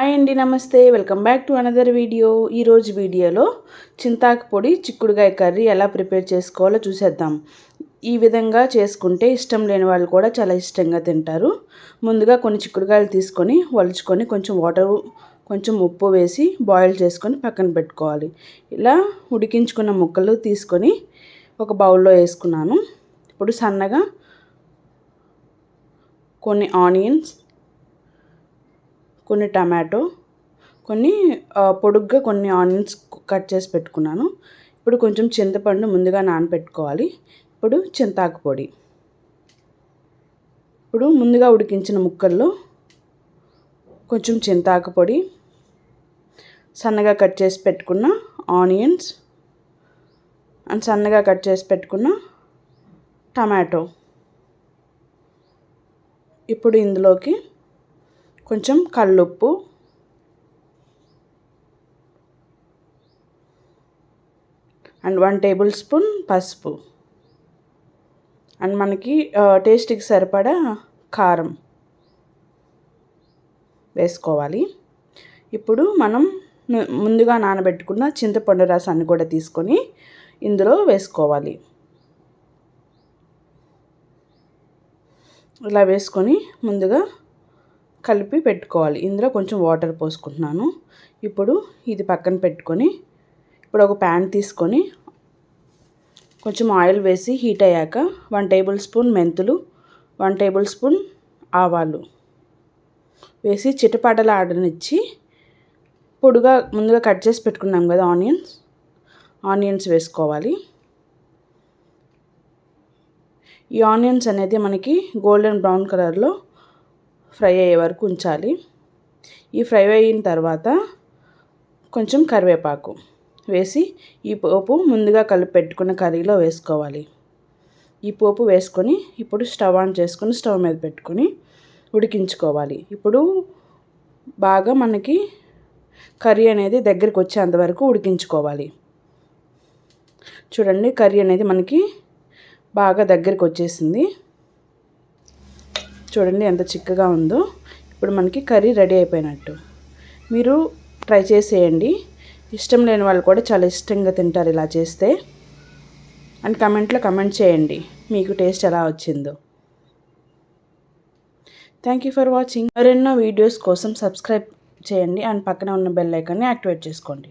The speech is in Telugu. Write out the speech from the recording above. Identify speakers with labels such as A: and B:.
A: హాయ్ అండి నమస్తే. Welcome back to another video. ఈరోజు వీడియోలో చింతాకు పొడి చిక్కుడుగాయ కర్రీ ఎలా ప్రిపేర్ చేసుకోవాలో చూసేద్దాం. ఈ విధంగా చేసుకుంటే ఇష్టం లేని వాళ్ళు కూడా చాలా ఇష్టంగా తింటారు. ముందుగా కొన్ని చిక్కుడుకాయలు తీసుకొని వలుచుకొని కొంచెం వాటర్ కొంచెం ఉప్పు వేసి బాయిల్ చేసుకొని పక్కన పెట్టుకోవాలి. ఇలా ఉడికించుకున్న ముక్కలు తీసుకొని ఒక బౌల్లో వేసుకున్నాను. ఇప్పుడు సన్నగా కొన్ని ఆనియన్స్ కొన్ని టమాటో కొన్ని పొడుగ్గా కొన్ని ఆనియన్స్ కట్ చేసి పెట్టుకున్నాను. ఇప్పుడు కొంచెం చింతపండు ముందుగా నానబెట్టుకోవాలి ఇప్పుడు చింతాకు పొడి. ఇప్పుడు ముందుగా ఉడికించిన ముక్కల్లో కొంచెం చింతాకు పొడి సన్నగా కట్ చేసి పెట్టుకున్న ఆనియన్స్ అండ్ సన్నగా కట్ చేసి పెట్టుకున్న టమాటో. ఇప్పుడు ఇందులోకి కొంచెం కల్లుప్పు అండ్ వన్ టేబుల్ స్పూన్ పసుపు. అండ్ మనకి టేస్ట్కి సరిపడా కారం వేసుకోవాలి. ఇప్పుడు మనం ముందుగా నానబెట్టుకున్న చింతపండు రసాన్ని కూడా తీసుకొని ఇందులో వేసుకోవాలి. ఇలా వేసుకొని ముందుగా కలిపి పెట్టుకోవాలి. ఇందులో కొంచెం వాటర్ పోసుకుంటున్నాను. ఇప్పుడు ఇది పక్కన పెట్టుకొని ఇప్పుడు ఒక ప్యాన్ తీసుకొని కొంచెం ఆయిల్ వేసి హీట్ అయ్యాక వన్ టేబుల్ స్పూన్ మెంతులు వన్ టేబుల్ స్పూన్ ఆవాలు వేసి చిటపాటలు ఆడనిచ్చి పొడుగా ముందుగా కట్ చేసి పెట్టుకున్నాం కదా ఆనియన్స్ ఆనియన్స్ వేసుకోవాలి. ఈ ఆనియన్స్ అనేది మనకి గోల్డెన్ బ్రౌన్ కలర్లో ఫ్రై అయ్యే వరకు ఉంచాలి. ఈ ఫ్రై అయిన తర్వాత కొంచెం కరివేపాకు వేసి ఈ పోపు ముందుగా కలిపి పెట్టుకున్న కర్రీలో వేసుకోవాలి. ఈ పోపు వేసుకొని ఇప్పుడు స్టవ్ ఆన్ చేసుకొని స్టవ్ మీద పెట్టుకొని ఉడికించుకోవాలి. ఇప్పుడు బాగా మనకి కర్రీ అనేది దగ్గరికి వచ్చేంత వరకు ఉడికించుకోవాలి. చూడండి కర్రీ అనేది మనకి బాగా దగ్గరికి వచ్చేసింది. చూడండి ఎంత చిక్కగా ఉందో. ఇప్పుడు మనకి కర్రీ రెడీ అయిపోయినట్టు. మీరు ట్రై చేసేయండి. ఇష్టం లేని వాళ్ళు కూడా చాలా ఇష్టంగా తింటారు ఇలా చేస్తే. అండ్ కమెంట్లో కమెంట్ చేయండి మీకు టేస్ట్ ఎలా వచ్చిందో. థ్యాంక్ యూ ఫర్ వాచింగ్ మరెన్నో వీడియోస్ కోసం సబ్స్క్రైబ్ చేయండి. అండ్ పక్కన ఉన్న బెల్ ఐకాన్ని యాక్టివేట్ చేసుకోండి.